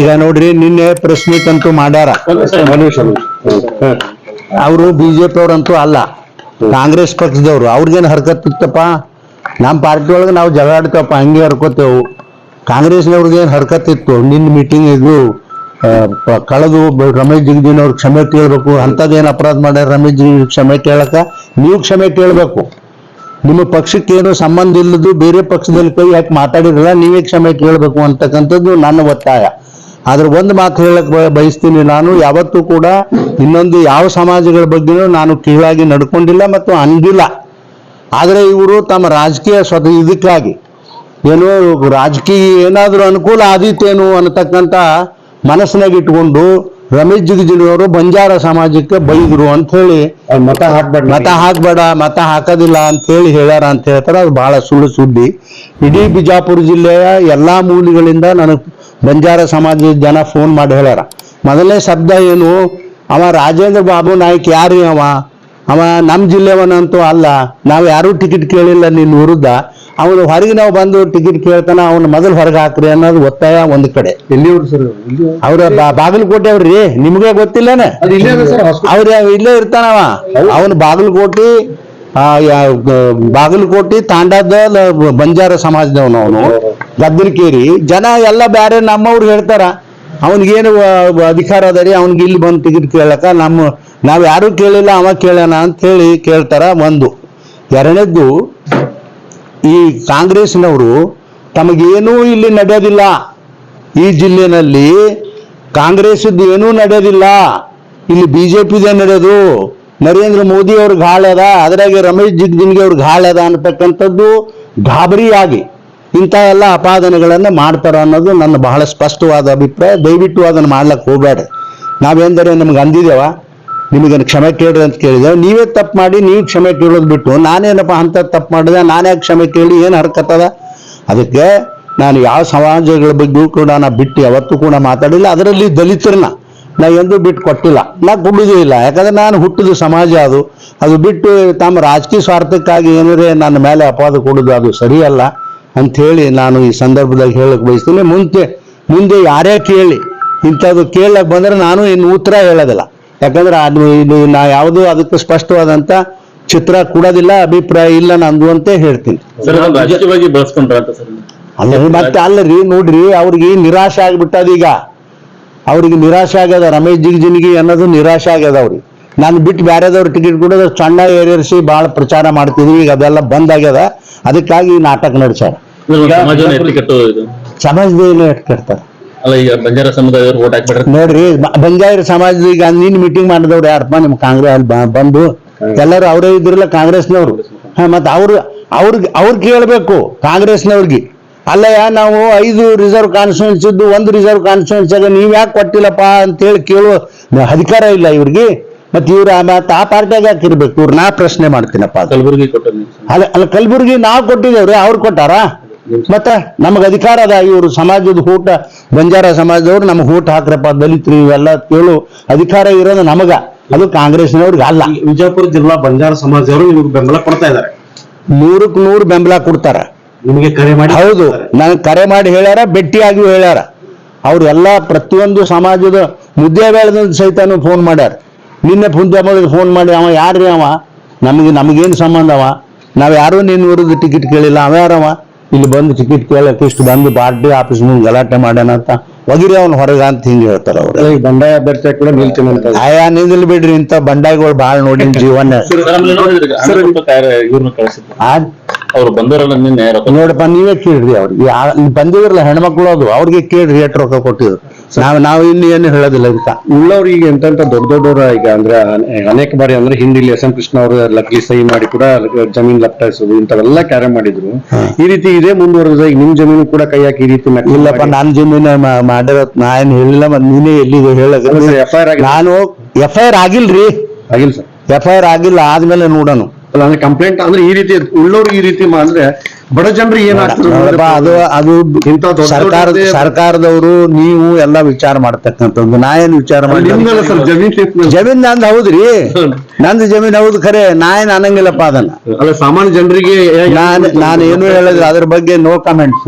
ಈಗ ನೋಡ್ರಿ ನಿನ್ನೆ ಪ್ರೆಸ್ ಮೀಟ್ ಅಂತೂ ಮಾಡ್ಯಾರ. ಅವರು. ಬಿಜೆಪಿ ಅವ್ರಂತೂ ಅಲ್ಲ. ಕಾಂಗ್ರೆಸ್ ಪಕ್ಷದವ್ರು. ಅವ್ರಿಗೇನು ಹರ್ಕತ್ ಇತ್ತಪ್ಪ? ನಮ್ ಪಾರ್ಟಿ ಒಳಗೆ ನಾವು ಜಗಾಡ್ತೇವಪ್ಪ ಹಂಗೆ ಹರ್ಕೋತೇವು. ಕಾಂಗ್ರೆಸ್ನವ್ರಿಗೆ ಏನು ಹರ್ಕತ್ ಇತ್ತು? ನಿನ್ನ ಮೀಟಿಂಗ್ ಇದು ಕಳೆದು ರಮೇಶ್ ಜಿಗಜಿನ್ ಅವ್ರು ಕ್ಷಮೆ ಕೇಳಬೇಕು. ಅಂಥದ್ದೇನು ಅಪರಾಧ ಮಾಡ್ಯಾರ ರಮೇಶ್ ಜಿಗಜಿನ್ ಕ್ಷಮೆ ಕೇಳಕ? ನೀವು ಕ್ಷಮೆ ಕೇಳಬೇಕು. ನಿಮ್ಮ ಪಕ್ಷಕ್ಕೇನು ಸಂಬಂಧ ಇಲ್ಲದ್ದು ಬೇರೆ ಪಕ್ಷದಲ್ಲಿ ಕೈ ಯಾಕೆ ಮಾತಾಡಿರಲ್ಲ ನೀವೇ ಕ್ಷಮೆ ಕೇಳಬೇಕು ಅಂತಕ್ಕಂಥದ್ದು ನನ್ನ ಒತ್ತಾಯ. ಆದ್ರೆ ಒಂದು ಮಾತು ಹೇಳಕ್ ಬಯಸ್ತೀನಿ ನಾನು, ಯಾವತ್ತೂ ಕೂಡ ಇನ್ನೊಂದು ಯಾವ ಸಮಾಜಗಳ ಬಗ್ಗೆನೂ ನಾನು ಕೀಳಾಗಿ ನಡ್ಕೊಂಡಿಲ್ಲ ಮತ್ತು ಅಂದಿಲ್ಲ. ಆದರೆ ಇವರು ತಮ್ಮ ರಾಜಕೀಯ ಸ್ವತಃ ಇದಕ್ಕಾಗಿ, ಏನು ರಾಜಕೀಯ ಏನಾದರೂ ಅನುಕೂಲ ಆದೀತೇನು ಅನ್ನತಕ್ಕಂಥ ಮನಸ್ಸಿನಾಗ ಇಟ್ಕೊಂಡು ರಮೇಶ್ ಜಿಗಜಿಣಿಯವರು ಬಂಜಾರ ಸಮಾಜಕ್ಕೆ ಬೈದ್ರು ಅಂತ ಹೇಳಿ ಮತ ಹಾಕ್ಬೇಡ ಮತ ಹಾಕ್ಬೇಡ ಮತ ಹಾಕೋದಿಲ್ಲ ಅಂತ ಹೇಳಿ ಹೇಳ್ಯಾರ ಅಂತ ಹೇಳ್ತಾರೆ. ಅದು ಬಹಳ ಸುಳ್ಳು ಸುದ್ದಿ. ಇಡೀ ಬಿಜಾಪುರ ಜಿಲ್ಲೆಯ ಎಲ್ಲಾ ಮೂಲೆಗಳಿಂದ ನನಗೆ ಬಂಜಾರ ಸಮಾಜದ ಜನ ಫೋನ್ ಮಾಡಿ ಹೇಳ್ಯಾರ. ಮೊದಲನೇ ಶಬ್ದ ಏನು? ಅವ ರಾಜೇಂದ್ರ ಬಾಬು ನಾಯ್ಕ್ ಯಾರು ಅವ? ಅವ ನಮ್ಮ ಜಿಲ್ಲೆಯವನಂತೂ ಅಲ್ಲ. ನಾವು ಯಾರೂ ಟಿಕೆಟ್ ಕೇಳಿಲ್ಲ ನಿನ್ನ ವಿರುದ್ಧ. ಅವನು ಹೊರಗೆ ನಾವು ಬಂದು ಟಿಕೆಟ್ ಕೇಳ್ತಾನ ಅವನು ಮೊದಲು ಹೊರಗೆ ಹಾಕ್ರಿ ಅನ್ನೋದು ಒತ್ತಾಯ ಒಂದು ಕಡೆ. ಎಲ್ಲಿಯವ್ರು ಸರ್ ಇಲ್ಲಿ ಅವ್ರ ಬಾ- ಬಾಗಲಕೋಟೆ ಅವ್ರಿ ನಿಮ್ಗೆ ಗೊತ್ತಿಲ್ಲನೇ? ಅದು ಇಲ್ಲೇ ಅದ ಸರ್ ಹಾಸ್ಪಿಟಲ್ ಅವ್ರ ಇಲ್ಲೇ ಇರ್ತಾನವ ಅವನು ಬಾಗಲಕೋಟಿ ಆ, ಯಾ- ಗ- ಬಾಗಲಕೋಟಿ ತಾಂಡಾದ ಲ- ಬಂಜಾರ ಸಮಾಜದವನು ಅವನು. ಗದ್ದಲಕೇರಿ. ಜನ ಎಲ್ಲ ಬ್ಯಾರೆ ನಮ್ಮವ್ರು ಹೇಳ್ತಾರ. ಅವನಿಗೇನು ಅಧಿಕಾರ ಅದ ರೀ ಅವ್ನಿಗೆ ಇಲ್ಲಿ ಬಂದು ಟಿಕೆಟ್ ಕೇಳಕ. ನಮ್ಮ ನಾವ್ ಯಾರು ಕೇಳಿಲ್ಲ ಅವ ಕೇಳ್ಯಾನ ಅಂತ ಹೇಳಿ ಕೇಳ್ತಾರ ಒಂದು. ಎರಡನೇದ್ದು ಈ ಕಾಂಗ್ರೆಸ್ನವರು ತಮಗೇನೂ ಇಲ್ಲಿ ನಡೆಯೋದಿಲ್ಲ. ಈ ಜಿಲ್ಲೆನಲ್ಲಿ ಕಾಂಗ್ರೆಸ್ದು ಏನೂ ನಡೆಯೋದಿಲ್ಲ. ಇಲ್ಲಿ ಬಿ ಜೆ ಪಿದೇ ನಡೆಯೋದು. ನರೇಂದ್ರ ಮೋದಿ ಅವ್ರ ಗಾಳದ ಅದ್ರಾಗೆ ರಮೇಶ್ ಜಿಗ್ಜಿನ್ಗೆ ಅವ್ರ ಗಾಳದ ಅನ್ನತಕ್ಕಂಥದ್ದು ಗಾಬರಿಯಾಗಿ ಇಂಥ ಎಲ್ಲ ಅಪಾದನೆಗಳನ್ನು ಮಾಡ್ತಾರ ಅನ್ನೋದು ನನ್ನ ಬಹಳ ಸ್ಪಷ್ಟವಾದ ಅಭಿಪ್ರಾಯ. ದಯವಿಟ್ಟು ಅದನ್ನು ಮಾಡ್ಲಿಕ್ಕೆ ಹೋಗ್ಬೇಡ ನಾವೇಂದರೆ ನಮ್ಗೆ ಅಂದಿದ್ದೇವ? ನಿಮಗೆ ಕ್ಷಮೆ ಕೇಳ್ರಿ ಅಂತ ಕೇಳಿದೆ. ನೀವೇ ತಪ್ಪು ಮಾಡಿ, ನೀವು ಕ್ಷಮೆ ಕೇಳೋದು ಬಿಟ್ಟು, ನಾನೇನಪ್ಪ ಅಂತ ತಪ್ಪು ಮಾಡಿದೆ, ನಾನೇ ಕ್ಷಮೆ ಕೇಳಿ, ಏನು ಹರ್ಕತ್ತದ ಅದಕ್ಕೆ ನಾನು ಯಾವ ಸಮಾಜಗಳ ಬಗ್ಗೆ ಕೂಡ ನಾ ಬಿಟ್ಟು ಯಾವತ್ತೂ ಕೂಡ ಮಾತಾಡಿಲ್ಲ. ಅದರಲ್ಲಿ ದಲಿತರನ್ನ ನಾ ಎಂದೂ ಬಿಟ್ಟು ಕೊಟ್ಟಿಲ್ಲ. ನಾ ಕೊಡುವುದೇ ಇಲ್ಲ. ಯಾಕಂದ್ರೆ ನಾನು ಹುಟ್ಟಿದ ಸಮಾಜ ಅದು. ಅದು ಬಿಟ್ಟು ತಮ್ಮ ರಾಜಕೀಯ ಸ್ವಾರ್ಥಕ್ಕಾಗಿ ಏನಾರೇ ನನ್ನ ಮೇಲೆ ಅಪವಾದ ಕೊಡೋದು ಅದು ಸರಿಯಲ್ಲ ಅಂಥೇಳಿ ನಾನು ಈ ಸಂದರ್ಭದಾಗ ಹೇಳಕ್ಕೆ ಬಯಸ್ತೀನಿ. ಮುಂದೆ ಮುಂದೆ ಯಾರೇ ಕೇಳಿ, ಇಂಥದ್ದು ಕೇಳಕ್ ಬಂದ್ರೆ ನಾನು ಇನ್ನು ಉತ್ತರ ಹೇಳೋದಿಲ್ಲ. ಯಾಕಂದ್ರೆ ಅದು ನಾ ಯಾವುದು ಅದಕ್ಕೆ ಸ್ಪಷ್ಟವಾದಂತ ಚಿತ್ರ ಕೊಡೋದಿಲ್ಲ ಅಭಿಪ್ರಾಯ ಇಲ್ಲ ನಂದು ಅಂತ ಹೇಳ್ತೀನಿ. ಅಲ್ಲ ಮತ್ತೆ ಅಲ್ಲರಿ ನೋಡ್ರಿ ಅವ್ರಿಗೆ ನಿರಾಶೆ ಆಗ್ಬಿಟ್ಟದ ಈಗ. ಅವ್ರಿಗೆ ನಿರಾಶೆ ಆಗ್ಯದ ರಮೇಶ್ ಜಿಗಜಿನ್ಗಿ ಅನ್ನೋದು ನಿರಾಶೆ ಆಗ್ಯದ ಅವ್ರಿಗೆ. ನಾನು ಬಿಟ್ಟು ಬೇರೆದವ್ರು ಟಿಕೆಟ್ ಕೊಡೋದು ಸಣ್ಣ ಏರಿಯರ್ಸಿ ಭಾಳ ಪ್ರಚಾರ ಮಾಡ್ತಿದ್ವಿ ಈಗ ಅದೆಲ್ಲ ಬಂದ್ ಆಗ್ಯದ. ಅದಕ್ಕಾಗಿ ನಾಟಕ ನಡೆಸ್ಯಾರ. ಇದು ಸಮಾಜದ ಏನು ಇಟ್ಕೊಡ್ತಾರೆ ಅಲ್ಲ ಈಗ ಬಂಜಾರ ಸಮುದಾಯದವ್ರು ಓಟ್ ಹಾಕ್ಬಿಟ್ರೆ? ನೋಡ್ರಿ ಬ- ಬಂಜಾರ ಸಮಾಜದ ಈಗ ನಿನ್ ಮೀಟಿಂಗ್ ಮಾಡಿದವ್ರು ಯಾರಪ್ಪ? ನಿಮ್ ಕಾಂಗ್ರೆಸ್ ಅಲ್ಲಿ ಬ- ಬಂದು ಎಲ್ಲರೂ ಅವರೇ ಇದ್ರಲ್ಲ ಕಾಂಗ್ರೆಸ್ನವ್ರು. ಹಾ ಮತ್ತೆ ಅವ್ರು ಅವ್ರಿಗೆ ಅವ್ರು ಕೇಳಬೇಕು ಕಾಂಗ್ರೆಸ್ನವ್ರಿಗೆ. ಅಲ್ಲಯ್ಯ ನಾವು ಐದು ರಿಸರ್ವ್ ಕಾನ್ಸ್ಟಿಟ್ಯೂನ್ಸ್ ಇದ್ದು ಒಂದು ರಿಸರ್ವ್ ಕಾನ್ಸ್ಟಿಟ್ಯೂನ್ಸ್ ನೀವ್ ಯಾಕೆ ಕೊಟ್ಟಿಲ್ಲಪ್ಪ ಅಂತೇಳಿ ಕೇಳುವ ಅಧಿಕಾರ ಇಲ್ಲ ಇವ್ರಿಗೆ. ಮತ್ತೆ ಇವ್ರ ಮತ್ತೆ ಆ ಪಾರ್ಟಿಯಾಗ ಯಾಕೆ ಇರ್ಬೇಕು? ಇವ್ರು ನಾ ಪ್ರಶ್ನೆ ಮಾಡ್ತೀನಪ್ಪ ಅದು ಕೊಟ್ಟ ಅಲ್ಲ ಅಲ್ಲ ಕಲಬುರ್ಗಿ ನಾವು ಕೊಟ್ಟಿದ್ದೇವ್ರಿ ಅವ್ರು ಕೊಟ್ಟಾರ? ಮತ್ತೆ ನಮಗೆ ಅಧಿಕಾರ ಅದ ಇವರು ಸಮಾಜದ ಊಟ ಬಂಜಾರ ಸಮಾಜದವ್ರು ನಮ್ಗೆ ಊಟ ಹಾಕ್ರಪ್ಪ ದಲಿತರು ಇವೆಲ್ಲ ಕೇಳು ಅಧಿಕಾರ ಇರೋದು ನಮಗ ಅದು ಕಾಂಗ್ರೆಸ್ನವ್ರಿಗೆ ಅಲ್ಲ. ವಿಜಯಪುರ ಜಿಲ್ಲಾ ಬಂಜಾರ ಸಮಾಜದವರು ನಿಮಗೆ ಬೆಂಬಲ ಕೊಡ್ತಾ ಇದ್ದಾರೆ ನೂರಕ್ ನೂರು ಬೆಂಬಲ ಕೊಡ್ತಾರ. ನಿಮಗೆ ಕರೆ ಮಾಡಿ ಹೌದು ನನಗೆ ಕರೆ ಮಾಡಿ ಹೇಳ್ಯಾರ ಆಗಿ ಹೇಳ್ಯಾರ. ಅವ್ರ ಎಲ್ಲಾ ಪ್ರತಿಯೊಂದು ಸಮಾಜದ ಮುದ್ದೆ ಬೆಳೆದ ಸಹಿತನು ಫೋನ್ ಮಾಡ್ಯಾರ. ನಿನ್ನೆ ಪುಂಜ ಫೋನ್ ಮಾಡಿ ಅವ ಯಾರ್ರಿ ಅವ? ನಮಗೆ ನಮಗೇನು ಸಂಬಂಧ ಅವ? ನಾವ್ ಯಾರು ನಿನ್ನ ವಿರುದ್ಧ ಟಿಕೆಟ್ ಕೇಳಿಲ್ಲ ಅವ ಯಾರವ? ಇಲ್ಲಿ ಬಂದು ಟಿಕೆಟ್ ಕೇಳಕ್ಕೆ ಇಷ್ಟು ಬಂದು ಪಾರ್ಟಿ ಆಫೀಸ್ ಮುಂದೆ ಗಲಾಟೆ ಮಾಡ್ಯಾನ ಅಂತ ಒಗಿರಿ ಅವ್ನು ಹೊರಗ ಅಂತ ಹಿಂಗೆ ಹೇಳ್ತಾರ ಅವ್ರು. ಈ ಬಂಡಾಯ ಅಭ್ಯರ್ಥಿ ಕೂಡ ನಿಲ್ತೀನಿ ಅಂತ ಆಯಾ ನಿಂದಲ್ ಬಿಡ್ರಿ ಇಂತ ಬಂಡಾಯಿಗಳು ಬಾಳ್ ನೋಡಿನ ಜೀವನ. ಇವ್ರನ್ನ ಕಳಿಸಿದ್ರು. ಆ ಅವ್ರು ಬಂದವರಲ್ಲ ನಿನ್ನೆ ರೊಕ್ಕ ನೋಡಪ್ಪ ನೀವೇ ಕೇಳ್ರಿ ಅವ್ರಿಗೆ ಯಾ- ಇಲ್ಲಿ ಬಂದಿದ್ರಲ್ಲ ಹೆಣ್ಮಕ್ಳು ಅದು ಅವ್ರಿಗೆ ಕೇಳ್ರಿ ಎಷ್ಟು ರೊಕ್ಕ ಕೊಟ್ಟಿದ್ರು. ನಾವ್ ನಾವು ಇನ್ನು ಏನು ಹೇಳೋದಿಲ್ಲ ಇದಕ್ಕ. ಉಳ್ಳವ್ರು ಈಗ ಎಂತ ದೊಡ್ಡ ದೊಡ್ಡವರ ಈಗ ಅಂದ್ರೆ ಅನೆ- ಅನೇಕ ಬಾರಿ ಅಂದ್ರೆ ಹಿಂದಿ ಎಸ್ ಎಂ ಕೃಷ್ಣ ಅವರು ಲಕ್ಲಿ ಸಹಿ ಮಾಡಿ ಕೂಡ ಜಮೀನ್ ಲಪ್ಟಾಯಿಸೋದು ಇಂಥವೆಲ್ಲ ಕ್ಯಾರೆ ಮಾಡಿದ್ರು. ಈ ರೀತಿ ಇದೇ ಮುಂದುವರೆದ ಈಗ ನಿಮ್ ಜಮೀನು ಕೂಡ ಕೈ ಹಾಕಿ ಈ ರೀತಿ ನಕಲಿ ಇಲ್ಲಪ್ಪ ಮಾಡಿ- ನಾನ್ ಜಮೀನ ಮಾ- ಮಾಡಿರೋ ನಾ ಏನ್ ಹೇಳಿಲ್ಲ ಮತ್ ನೀನೇ ಎಲ್ಲಿದೆ ಹೇಳೋದು? ಅಲ್ಲ ಸರ್, FIR ಆಗಿದೆ. ನಾನು ಎಫ್ ಐ ಆರ್ ಆಗಿಲ್ರಿ. ಆಗಿಲ್ಲ ಸರ್. ಎಫ್ ಐ ಆರ್ ಆಗಿಲ್ಲ ಆದ್ಮೇಲೆ ನೋಡೋಣ ಅಲ್ಲ ಅಂದ್ರೆ ಕಂಪ್ಲೇಂಟ್ ಅಂದ್ರೆ ಈ ರೀತಿ ಉಳ್ಳವ್ರು ಈ ರೀತಿ ಅಂದ್ರೆ ಬಡ ಜನರು ಏನಾಗ್ತದೆ ಅದು ಅದು ಇಂಥ ಸರ್ಕಾರ ಸರ್ಕಾರದವರು ನೀವು ಎಲ್ಲ ವಿಚಾರ ಮಾಡ್ತಕ್ಕಂಥದ್ದು. ನಾ ಏನ್ ವಿಚಾರ ಮಾಡಿ ಜಮೀನ್ ಜಮೀನ್ ನಂದು ಹೌದ್ರಿ. ನಂದು ಜಮೀನ್ ಹೌದು ಖರೆ. ನಾ ಏನ್ ಅನ್ನಂಗಿಲ್ಲಪ್ಪ ಅದನ್ನ. ಅಲ್ಲ ಸಾಮಾನ್ಯ ಜನರಿಗೆ ನಾನು ನಾನು ಏನು ಹೇಳಿದ್ರೆ ಅದ್ರ ಬಗ್ಗೆ ನೋ ಕಮೆಂಟ್ಸ್